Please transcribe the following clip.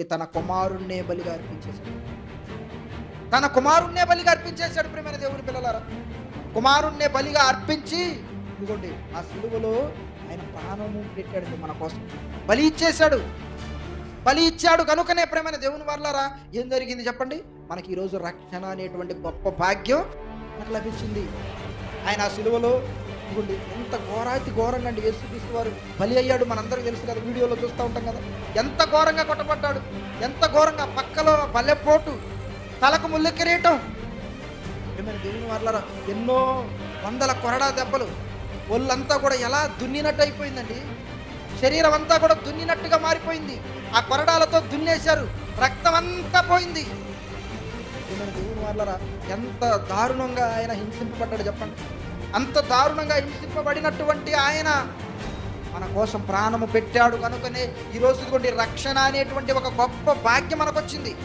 తన కుమారుణ్ణే బలిగా అర్పించేశాడు. తన కుమారుణ్ణే బలిగా అర్పించేశాడు ప్రేమైన దేవుని పిల్లలారా. కుమారుణ్ణే బలిగా అర్పించి ఇదిగోండి ఆ సిలువలో ఆయన ప్రాణము పెట్టాడు మన కోసం. బలి ఇచ్చేశాడు. బలి ఇచ్చాడు కనుకనే ప్రేమైన దేవుని వర్లారా ఏం జరిగింది చెప్పండి? మనకి ఈరోజు రక్షణ అనేటువంటి గొప్ప భాగ్యం మనకు లభించింది. ఆయన ఆ సులువలో ఇదిగోండి ఎంత ఘోరాతి ఘోరంగా అండి యేసుక్రీస్తు వారు బలి అయ్యాడు. మనందరికీ తెలుసు కదా వీడియోలో చూస్తూ ఉంటాం కదా. ఎంత ఘోరంగా కొట్టబడ్డాడు. ఎంత ఘోరంగా పక్కలో బల్లెపోటు తలకు ముళ్ళు కిరీటం. ఏమైనా దేవుని వర్లరా ఎన్నో వందల కొరడా దెబ్బలు. ఒళ్ళంతా కూడా ఎలా దున్నినట్టు అయిపోయిందండి. శరీరం అంతా కూడా దున్నినట్టుగా మారిపోయింది. ఆ కొరడాలతో దున్నేశారు. రక్తం అంతా పోయింది. దేవుని వాళ్ళరా ఎంత దారుణంగా ఆయన హింసింపబడ్డాడు చెప్పండి. అంత దారుణంగా హింసింపబడినటువంటి ఆయన మన కోసం ప్రాణము పెట్టాడు కనుకనే ఈరోజు రక్షణ అనేటువంటి ఒక గొప్ప భాగ్యం మనకొచ్చింది.